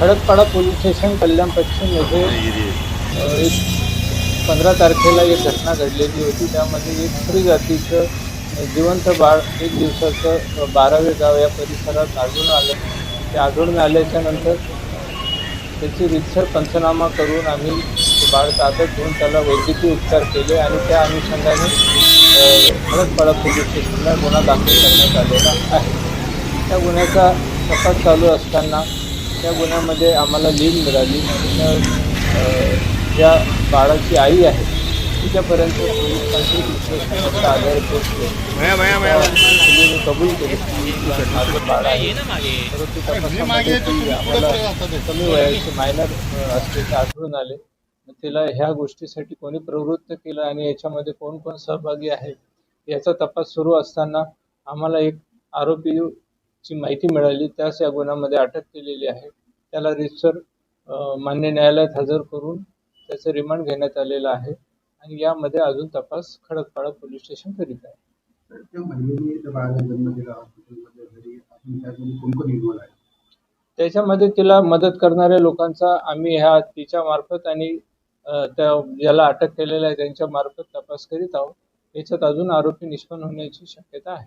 Khadakpada police station कल्याण पश्चिम येथे एक पंधरा तारखेला एक घटना घडलेली होती. त्यामध्ये एक स्त्री जातीचं जिवंत बाळ एक दिवसाचं बारावे गाव या परिसरात आढळून आलं. ते आढळून आल्याच्यानंतर त्याची रितसर पंचनामा करून आम्ही ते बाळ ताब्यात घेऊन त्याला वैद्यकीय उपचार केले आणि त्या अनुषंगाने अ, खडकपाडा पोलीस स्टेशनला गुन्हा दाखल करण्यात आलेला आहे. त्या गुन्ह्याचा तपास चालू असताना त्या गुन्ह्यामध्ये आम्हाला लीड मिळाली. ज्या बाळाची आई आहे. तिच्यापर्यंत पोलिसांची विश्लेषणाचा आधार पोचले मुलीने कबूल केली बाळ आहे परंतु तपासामध्ये ती आम्हाला कमी वयाचे मायनर असल्याचे आढळून आले. तिला ह्या गोष्टीसाठी कोणी प्रवृत्त केलं आणि याच्यामध्ये कोण कोण सहभागी आहे याचा तपास सुरू असताना आम्हाला एक आरोपी ची माहिती मिळाली त्यास या गुन्ह्यामध्ये अटक केलेली आहे. त्याला रितसर मान्य न्यायालयात हजर करून त्याचं रिमांड घेण्यात आलेलं आहे आणि यामध्ये अजून तपास खडकपाडा पोलीस स्टेशन करीत आहे. त्याच्यामध्ये तिला मदत करणाऱ्या लोकांचा आम्ही ह्या तिच्या मार्फत आणि त्या ज्याला अटक केलेलं आहे त्यांच्या मार्फत तपास करीत आहोत. याच्यात अजून आरोपी निष्पन्न होण्याची शक्यता आहे.